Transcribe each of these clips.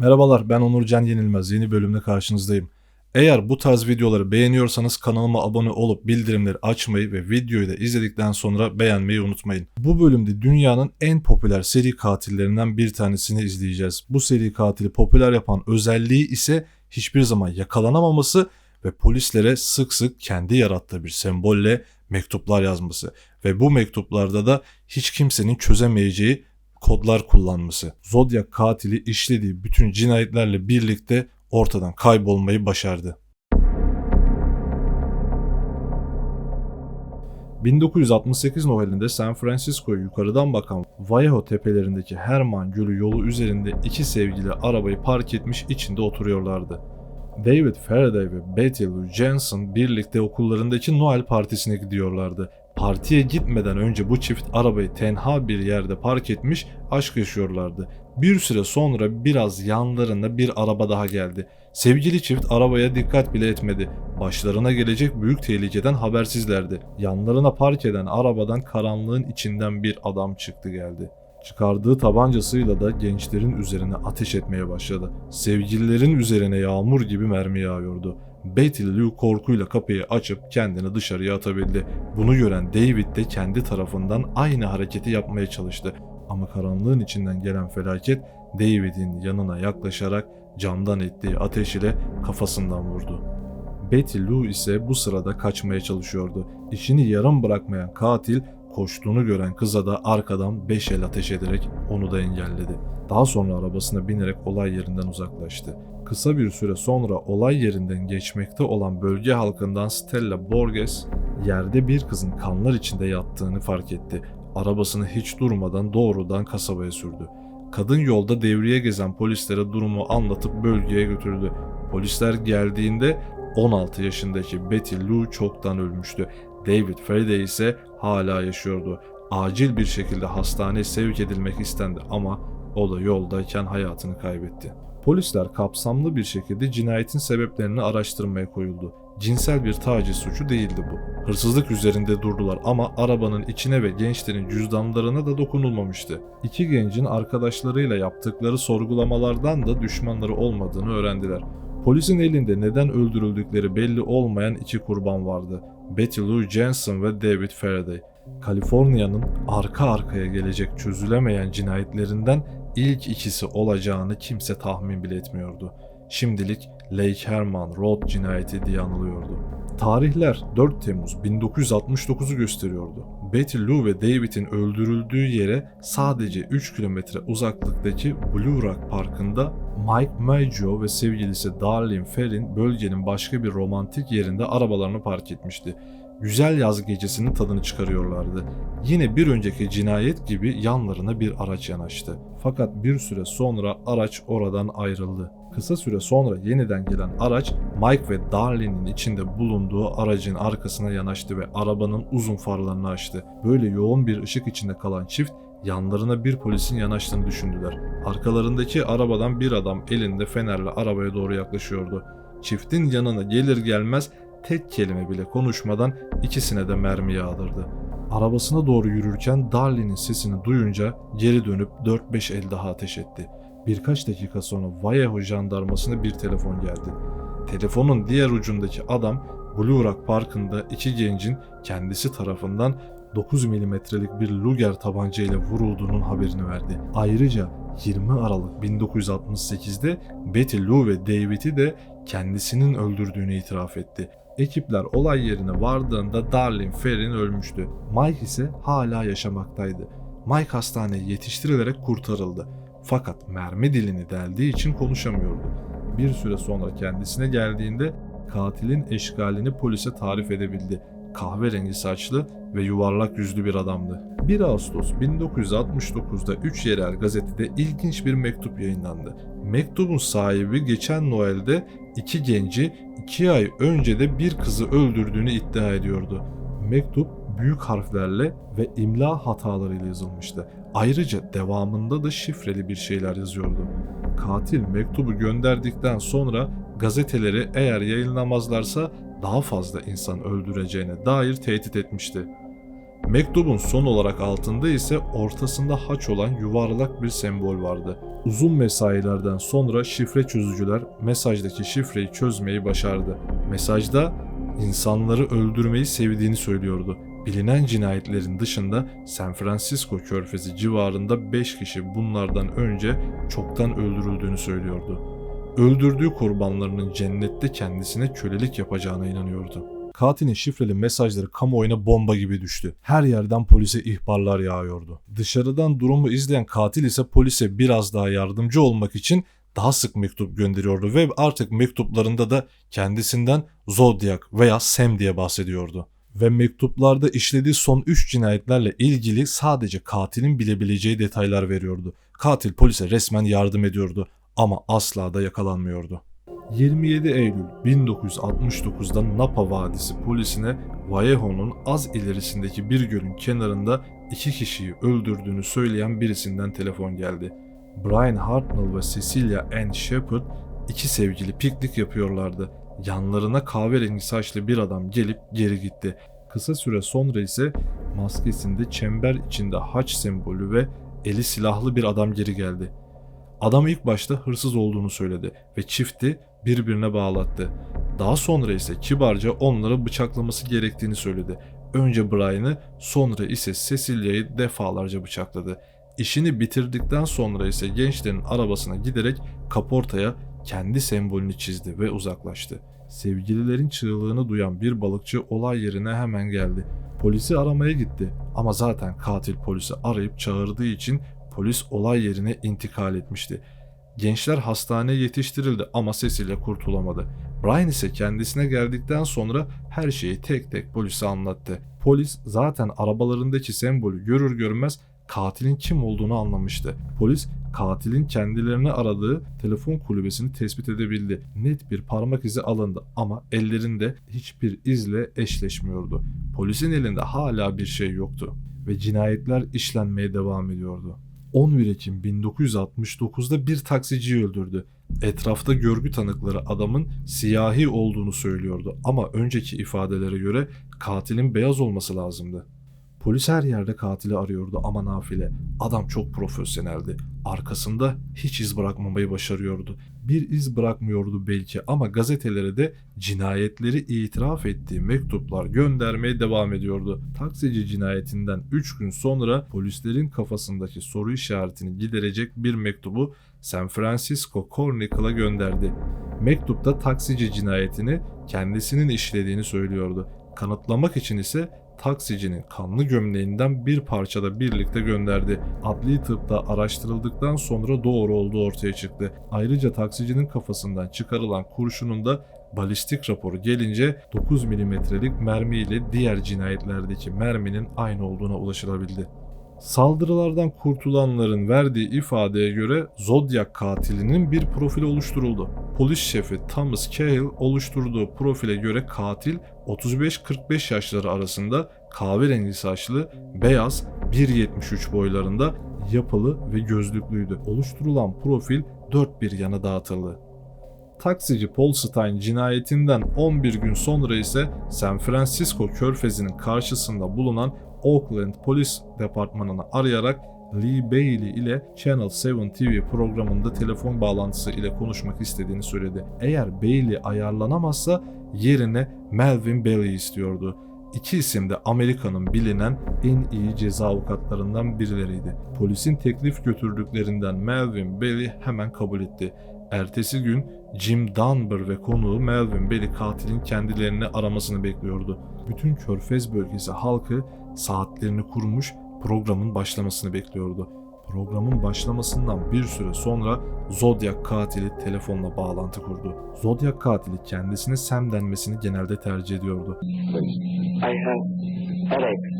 Merhabalar ben Onur Can Yenilmez yeni bölümde karşınızdayım. Eğer bu tarz videoları beğeniyorsanız kanalıma abone olup bildirimleri açmayı ve videoyu da izledikten sonra beğenmeyi unutmayın. Bu bölümde dünyanın en popüler seri katillerinden bir tanesini izleyeceğiz. Bu seri katili popüler yapan özelliği ise hiçbir zaman yakalanamaması ve polislere sık sık kendi yarattığı bir sembolle mektuplar yazması ve bu mektuplarda da hiç kimsenin çözemeyeceği kodlar kullanması. Zodiac katili işlediği bütün cinayetlerle birlikte ortadan kaybolmayı başardı. 1968 Noel'inde San Francisco'ya yukarıdan bakan Vallejo tepelerindeki Herman Gölü yolu üzerinde iki sevgili arabayı park etmiş içinde oturuyorlardı. David Faraday ve Betty Lou Jensen birlikte okullarındaki Noel partisine gidiyorlardı. Partiye gitmeden önce bu çift arabayı tenha bir yerde park etmiş aşk yaşıyorlardı. Bir süre sonra biraz yanlarında bir araba daha geldi. Sevgili çift arabaya dikkat bile etmedi. Başlarına gelecek büyük tehlikeden habersizlerdi. Yanlarına park eden arabadan karanlığın içinden bir adam çıktı geldi. Çıkardığı tabancasıyla da gençlerin üzerine ateş etmeye başladı. Sevgililerin üzerine yağmur gibi mermi yağıyordu. Betty Lou korkuyla kapıyı açıp kendini dışarıya atabildi. Bunu gören David de kendi tarafından aynı hareketi yapmaya çalıştı. Ama karanlığın içinden gelen felaket David'in yanına yaklaşarak camdan ettiği ateş ile kafasından vurdu. Betty Lou ise bu sırada kaçmaya çalışıyordu. İşini yarım bırakmayan katil koştuğunu gören kıza da arkadan beş el ateş ederek onu da engelledi. Daha sonra arabasına binerek olay yerinden uzaklaştı. Kısa bir süre sonra olay yerinden geçmekte olan bölge halkından Stella Borges yerde bir kızın kanlar içinde yattığını fark etti. Arabasını hiç durmadan doğrudan kasabaya sürdü. Kadın yolda devriye gezen polislere durumu anlatıp bölgeye götürdü. Polisler geldiğinde 16 yaşındaki Betty Lou çoktan ölmüştü. David Faraday ise hala yaşıyordu. Acil bir şekilde hastaneye sevk edilmek istendi ama o da yoldayken hayatını kaybetti. Polisler kapsamlı bir şekilde cinayetin sebeplerini araştırmaya koyuldu. Cinsel bir taciz suçu değildi bu. Hırsızlık üzerinde durdular ama arabanın içine ve gençlerin cüzdanlarına da dokunulmamıştı. İki gencin arkadaşlarıyla yaptıkları sorgulamalardan da düşmanları olmadığını öğrendiler. Polisin elinde neden öldürüldükleri belli olmayan iki kurban vardı. Betty Lou Jensen ve David Faraday. Kaliforniya'nın arka arkaya gelecek çözülemeyen cinayetlerinden ilk ikisi olacağını kimse tahmin bile etmiyordu. Şimdilik Lake Herman Road cinayeti diye anılıyordu. Tarihler 4 Temmuz 1969'u gösteriyordu. Betty Lou ve David'in öldürüldüğü yere sadece 3 kilometre uzaklıktaki Blue Rock Parkı'nda Mike Maggio ve sevgilisi Darlene Ferrin bölgenin başka bir romantik yerinde arabalarını park etmişti. Güzel yaz gecesinin tadını çıkarıyorlardı. Yine bir önceki cinayet gibi yanlarına bir araç yanaştı. Fakat bir süre sonra araç oradan ayrıldı. Kısa süre sonra yeniden gelen araç Mike ve Darlene'in içinde bulunduğu aracın arkasına yanaştı ve arabanın uzun farlarını açtı. Böyle yoğun bir ışık içinde kalan çift yanlarına bir polisin yanaştığını düşündüler. Arkalarındaki arabadan bir adam elinde fenerle arabaya doğru yaklaşıyordu. Çiftin yanına gelir gelmez tek kelime bile konuşmadan ikisine de mermi yağdırdı. Arabasına doğru yürürken Darlene'in sesini duyunca geri dönüp 4-5 el daha ateş etti. Birkaç dakika sonra Vallejo jandarmasına bir telefon geldi. Telefonun diğer ucundaki adam Blue Rock Parkı'nda iki gencin kendisi tarafından 9 milimetrelik bir Luger tabanca ile vurulduğunun haberini verdi. Ayrıca 20 Aralık 1968'de Betty Lou ve David'i de kendisinin öldürdüğünü itiraf etti. Ekipler olay yerine vardığında Darlene Ferrin ölmüştü. Mike ise hala yaşamaktaydı. Mike hastaneye yetiştirilerek kurtarıldı. Fakat mermi dilini deldiği için konuşamıyordu. Bir süre sonra kendisine geldiğinde katilin eşgalini polise tarif edebildi. Kahverengi saçlı ve yuvarlak yüzlü bir adamdı. 1 Ağustos 1969'da 3 yerel gazetede ilginç bir mektup yayınlandı. Mektubun sahibi geçen Noel'de iki genci 2 ay önce de bir kızı öldürdüğünü iddia ediyordu. Mektup büyük harflerle ve imla hatalarıyla yazılmıştı. Ayrıca devamında da şifreli bir şeyler yazıyordu. Katil mektubu gönderdikten sonra gazeteleri eğer yayınlamazlarsa daha fazla insan öldüreceğine dair tehdit etmişti. Mektubun son olarak altında ise ortasında haç olan yuvarlak bir sembol vardı. Uzun mesailerden sonra şifre çözücüler mesajdaki şifreyi çözmeyi başardı. Mesajda insanları öldürmeyi sevdiğini söylüyordu. Bilinen cinayetlerin dışında San Francisco körfezi civarında 5 kişi bunlardan önce çoktan öldürüldüğünü söylüyordu. Öldürdüğü kurbanlarının cennette kendisine kölelik yapacağına inanıyordu. Katilin şifreli mesajları kamuoyuna bomba gibi düştü. Her yerden polise ihbarlar yağıyordu. Dışarıdan durumu izleyen katil ise polise biraz daha yardımcı olmak için daha sık mektup gönderiyordu ve artık mektuplarında da kendisinden Zodiac veya Sam diye bahsediyordu. Ve mektuplarda işlediği son 3 cinayetlerle ilgili sadece katilin bilebileceği detaylar veriyordu. Katil polise resmen yardım ediyordu ama asla da yakalanmıyordu. 27 Eylül 1969'da Napa Vadisi polisine Vallejo'nun az ilerisindeki bir gölün kenarında iki kişiyi öldürdüğünü söyleyen birisinden telefon geldi. Brian Hartnell ve Cecilia Ann Shepard iki sevgili piknik yapıyorlardı. Yanlarına kahverengi saçlı bir adam gelip geri gitti. Kısa süre sonra ise maskesinde çember içinde haç sembolü ve eli silahlı bir adam geri geldi. Adam ilk başta hırsız olduğunu söyledi ve çifti birbirine bağlattı. Daha sonra ise kibarca onları bıçaklaması gerektiğini söyledi. Önce Brian'ı sonra ise Cecilia'yı defalarca bıçakladı. İşini bitirdikten sonra ise gençlerin arabasına giderek kaportaya kendi sembolünü çizdi ve uzaklaştı. Sevgililerin çığlığını duyan bir balıkçı olay yerine hemen geldi. Polisi aramaya gitti ama zaten katil polisi arayıp çağırdığı için polis olay yerine intikal etmişti. Gençler hastaneye yetiştirildi ama Cecilia kurtulamadı. Brian ise kendisine geldikten sonra her şeyi tek tek polise anlattı. Polis zaten arabalarındaki sembolü görür görmez katilin kim olduğunu anlamıştı. Polis katilin kendilerini aradığı telefon kulübesini tespit edebildi. Net bir parmak izi alındı ama ellerinde hiçbir izle eşleşmiyordu. Polisin elinde hala bir şey yoktu ve cinayetler işlenmeye devam ediyordu. 11 Ekim 1969'da bir taksiciyi öldürdü. Etrafta görgü tanıkları adamın siyahi olduğunu söylüyordu ama önceki ifadelere göre katilin beyaz olması lazımdı. Polis her yerde katili arıyordu ama nafile. Adam çok profesyoneldi. Arkasında hiç iz bırakmamayı başarıyordu. Bir iz bırakmıyordu belki ama gazetelere de cinayetleri itiraf ettiği mektuplar göndermeye devam ediyordu. Taksici cinayetinden 3 gün sonra polislerin kafasındaki soru işaretini giderecek bir mektubu San Francisco Chronicle'a gönderdi. Mektupta taksici cinayetini kendisinin işlediğini söylüyordu. Kanıtlamak için ise taksicinin kanlı gömleğinden bir parçada birlikte gönderdi. Adli tıpta araştırıldıktan sonra doğru olduğu ortaya çıktı. Ayrıca taksicinin kafasından çıkarılan kurşunun da balistik raporu gelince 9 milimetrelik mermi ile diğer cinayetlerdeki merminin aynı olduğuna ulaşılabildi. Saldırılardan kurtulanların verdiği ifadeye göre Zodiac katilinin bir profili oluşturuldu. Polis şefi Thomas Cahill oluşturduğu profile göre katil 35-45 yaşları arasında kahverengi saçlı, beyaz, 1.73 boylarında yapılı ve gözlüklüydü. Oluşturulan profil dört bir yana dağıtıldı. Taksici Paul Stein cinayetinden 11 gün sonra ise San Francisco körfezinin karşısında bulunan Oakland Polis Departmanı'nı arayarak Lee Bailey ile Channel 7 TV programında telefon bağlantısı ile konuşmak istediğini söyledi. Eğer Bailey ayarlanamazsa yerine Melvin Bailey istiyordu. İki isim de Amerika'nın bilinen en iyi ceza avukatlarından birileriydi. Polisin teklif götürdüklerinden Melvin Bailey hemen kabul etti. Ertesi gün Jim Dunbar ve konuğu Melvin Bailey katilin kendilerini aramasını bekliyordu. Bütün Körfez bölgesi halkı saatlerini kurmuş programın başlamasını bekliyordu. Programın başlamasından bir süre sonra Zodiac katili telefonla bağlantı kurdu. Zodiac katili kendisine Sam denmesini genelde tercih ediyordu. I have headaches.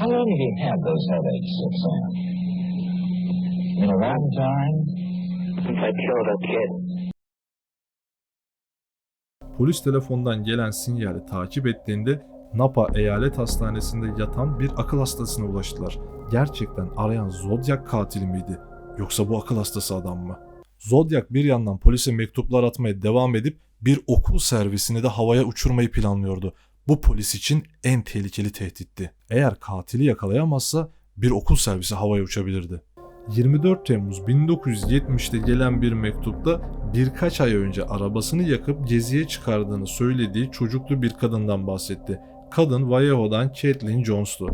How long have you had those headaches, Sam? In a long time? Since I killed a kid. Polis telefondan gelen sinyali takip ettiğinde Napa Eyalet Hastanesi'nde yatan bir akıl hastasına ulaştılar. Gerçekten arayan Zodiac katili miydi? Yoksa bu akıl hastası adam mı? Zodiac bir yandan polise mektuplar atmaya devam edip bir okul servisini de havaya uçurmayı planlıyordu. bu polis için en tehlikeli tehditti. Eğer katili yakalayamazsa bir okul servisi havaya uçabilirdi. 24 Temmuz 1970'te gelen bir mektupta birkaç ay önce arabasını yakıp geziye çıkardığını söylediği çocuklu bir kadından bahsetti. Kadın Vallejo'dan Caitlin Jones'tu.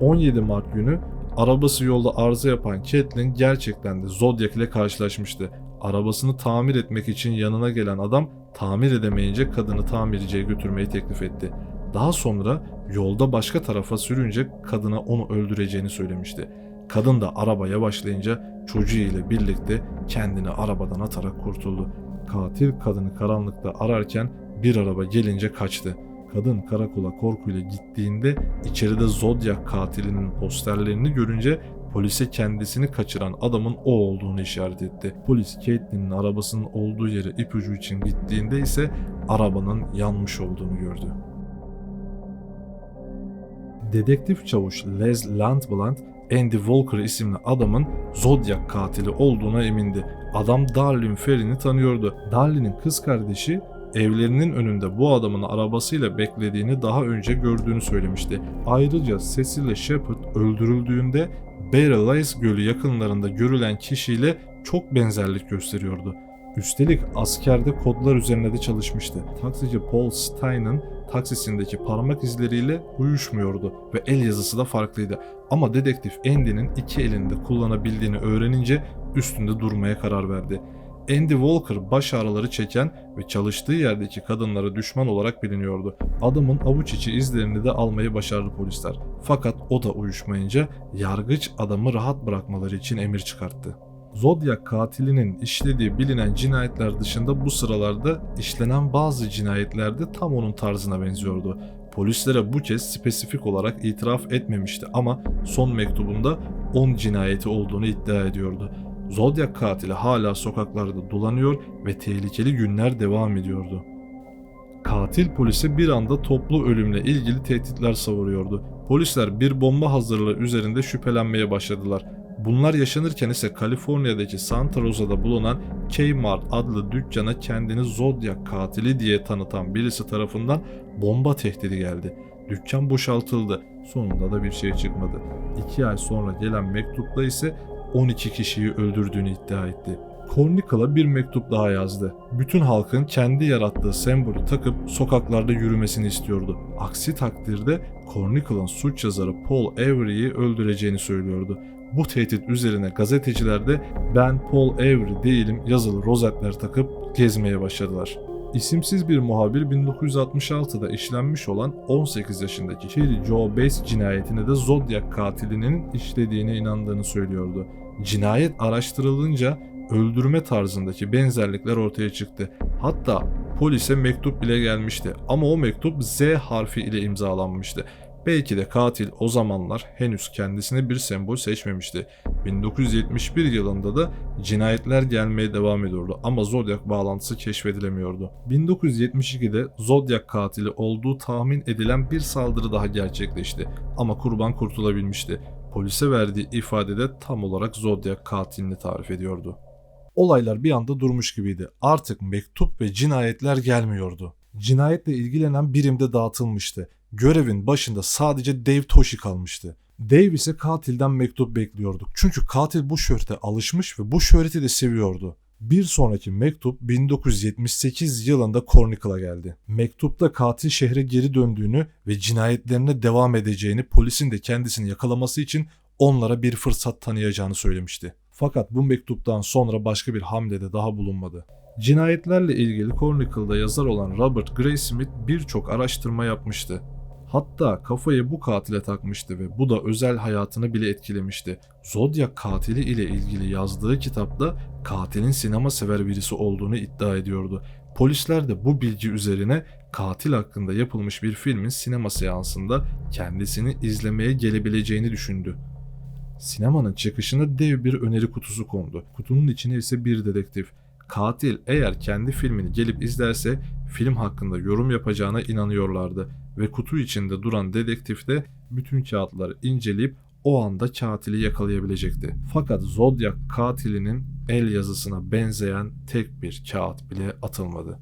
17 Mart günü arabası yolda arıza yapan Caitlin gerçekten de Zodiac ile karşılaşmıştı. Arabasını tamir etmek için yanına gelen adam tamir edemeyince kadını tamirciye götürmeyi teklif etti. Daha sonra yolda başka tarafa sürünce kadına onu öldüreceğini söylemişti. Kadın da araba yavaşlayınca çocuğu ile birlikte kendini arabadan atarak kurtuldu. Katil kadını karanlıkta ararken bir araba gelince kaçtı. Kadın karakola korkuyla gittiğinde içeride Zodiac katilinin posterlerini görünce polise kendisini kaçıran adamın o olduğunu işaret etti. Polis Caitlin'in arabasının olduğu yere ipucu için gittiğinde ise arabanın yanmış olduğunu gördü. Dedektif çavuş Les Landbland, Andy Walker isimli adamın Zodiac katili olduğuna emindi. Adam Darlene Ferry'ni tanıyordu. Darlene'in kız kardeşi evlerinin önünde bu adamın arabasıyla beklediğini daha önce gördüğünü söylemişti. Ayrıca Cecilia Shepard öldürüldüğünde Lace Gölü yakınlarında görülen kişiyle çok benzerlik gösteriyordu. Üstelik askerde kodlar üzerine de çalışmıştı. Taksici Paul Stein'ın taksisindeki parmak izleriyle uyuşmuyordu ve el yazısı da farklıydı. Ama dedektif Andy'nin iki elinde kullanabildiğini öğrenince üstünde durmaya karar verdi. Andy Walker baş ağrıları çeken ve çalıştığı yerdeki kadınlara düşman olarak biliniyordu. Adamın avuç içi izlerini de almayı başardı polisler. Fakat o da uyuşmayınca yargıç adamı rahat bırakmaları için emir çıkarttı. Zodiac katilinin işlediği bilinen cinayetler dışında bu sıralarda işlenen bazı cinayetler de tam onun tarzına benziyordu. Polislere bu kez spesifik olarak itiraf etmemişti ama son mektubunda 10 cinayeti olduğunu iddia ediyordu. Zodiac katili hala sokaklarda dolanıyor ve tehlikeli günler devam ediyordu. Katil polise bir anda toplu ölümle ilgili tehditler savuruyordu. Polisler bir bomba hazırlığı üzerinde şüphelenmeye başladılar. Bunlar yaşanırken ise Kaliforniya'daki Santa Rosa'da bulunan Kmart adlı dükkana kendini Zodiac katili diye tanıtan birisi tarafından bomba tehdidi geldi. Dükkan boşaltıldı. Sonunda da bir şey çıkmadı. İki ay sonra gelen mektupta ise 12 kişiyi öldürdüğünü iddia etti. Cornical'a bir mektup daha yazdı. Bütün halkın kendi yarattığı sembolü takıp sokaklarda yürümesini istiyordu. Aksi takdirde Cornical'ın suç yazarı Paul Avery'i öldüreceğini söylüyordu. Bu tehdit üzerine gazeteciler de ben Paul Avery değilim yazılı rozetler takıp gezmeye başladılar. İsimsiz bir muhabir 1966'da işlenmiş olan 18 yaşındaki Cherry Joe Bates cinayetini de Zodiac katilinin işlediğine inandığını söylüyordu. Cinayet araştırılınca öldürme tarzındaki benzerlikler ortaya çıktı. Hatta polise mektup bile gelmişti ama o mektup Z harfi ile imzalanmıştı. Belki de katil o zamanlar henüz kendisine bir sembol seçmemişti. 1971 yılında da cinayetler gelmeye devam ediyordu ama Zodiac bağlantısı keşfedilemiyordu. 1972'de Zodiac katili olduğu tahmin edilen bir saldırı daha gerçekleşti ama kurban kurtulabilmişti. Polise verdiği ifadede tam olarak Zodiac katilini tarif ediyordu. Olaylar bir anda durmuş gibiydi. Artık mektup ve cinayetler gelmiyordu. Cinayetle ilgilenen birimde dağıtılmıştı. Görevin başında sadece Dave Toshi kalmıştı. Dave ise katilden mektup bekliyorduk. Çünkü katil bu şöhrete alışmış ve bu şöhreti de seviyordu. Bir sonraki mektup 1978 yılında Cornical'a geldi. Mektupta katil şehre geri döndüğünü ve cinayetlerine devam edeceğini polisin de kendisini yakalaması için onlara bir fırsat tanıyacağını söylemişti. Fakat bu mektuptan sonra başka bir hamlede daha bulunmadı. Cinayetlerle ilgili Cornical'da yazar olan Robert Graysmith birçok araştırma yapmıştı. Hatta kafayı bu katile takmıştı ve bu da özel hayatını bile etkilemişti. Zodiac katili ile ilgili yazdığı kitapta katilin sinema sever birisi olduğunu iddia ediyordu. Polisler de bu bilgi üzerine katil hakkında yapılmış bir filmin sinema seansında kendisini izlemeye gelebileceğini düşündü. Sinemanın çıkışına dev bir öneri kutusu kondu. Kutunun içine ise bir dedektif. Katil eğer kendi filmini gelip izlerse film hakkında yorum yapacağına inanıyorlardı ve kutu içinde duran dedektif de bütün kağıtları inceleyip o anda katili yakalayabilecekti. Fakat Zodiac katilinin el yazısına benzeyen tek bir kağıt bile atılmadı.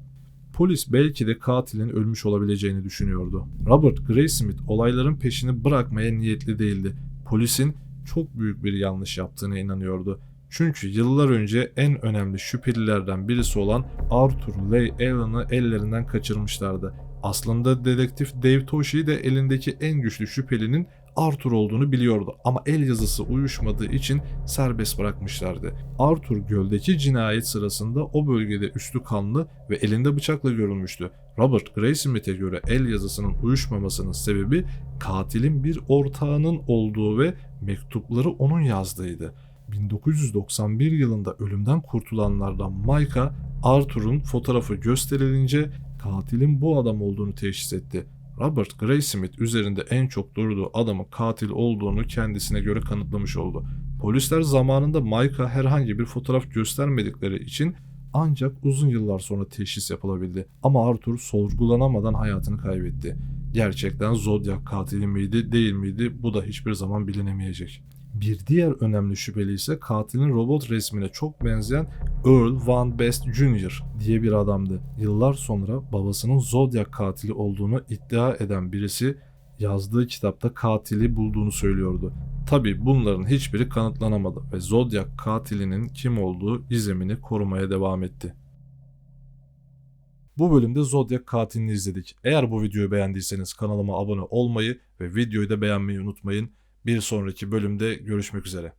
Polis belki de katilin ölmüş olabileceğini düşünüyordu. Robert Graysmith olayların peşini bırakmaya niyetli değildi. Polisin çok büyük bir yanlış yaptığına inanıyordu. Çünkü yıllar önce en önemli şüphelilerden birisi olan Arthur Leigh Allen'ı ellerinden kaçırmışlardı. Aslında dedektif Dave Toschi de elindeki en güçlü şüphelinin Arthur olduğunu biliyordu ama el yazısı uyuşmadığı için serbest bırakmışlardı. Arthur göldeki cinayet sırasında o bölgede üstü kanlı ve elinde bıçakla görülmüştü. Robert Graysmith'e göre el yazısının uyuşmamasının sebebi katilin bir ortağının olduğu ve mektupları onun yazdığıydı. 1991 yılında ölümden kurtulanlardan Micah, Arthur'un fotoğrafı gösterilince katilin bu adam olduğunu teşhis etti. Robert Graysmith üzerinde en çok durduğu adamın katil olduğunu kendisine göre kanıtlamış oldu. Polisler zamanında Mike'a herhangi bir fotoğraf göstermedikleri için ancak uzun yıllar sonra teşhis yapılabildi. Ama Arthur sorgulanamadan hayatını kaybetti. Gerçekten Zodiac katili miydi değil miydi bu da hiçbir zaman bilinemeyecek. Bir diğer önemli şüpheli ise katilin robot resmine çok benzeyen Earl Van Best Jr. diye bir adamdı. Yıllar sonra babasının Zodiac katili olduğunu iddia eden birisi yazdığı kitapta katili bulduğunu söylüyordu. Tabi bunların hiçbiri kanıtlanamadı ve Zodiac katilinin kim olduğu gizemini korumaya devam etti. Bu bölümde Zodiac katilini izledik. Eğer bu videoyu beğendiyseniz kanalıma abone olmayı ve videoyu da beğenmeyi unutmayın. Bir sonraki bölümde görüşmek üzere.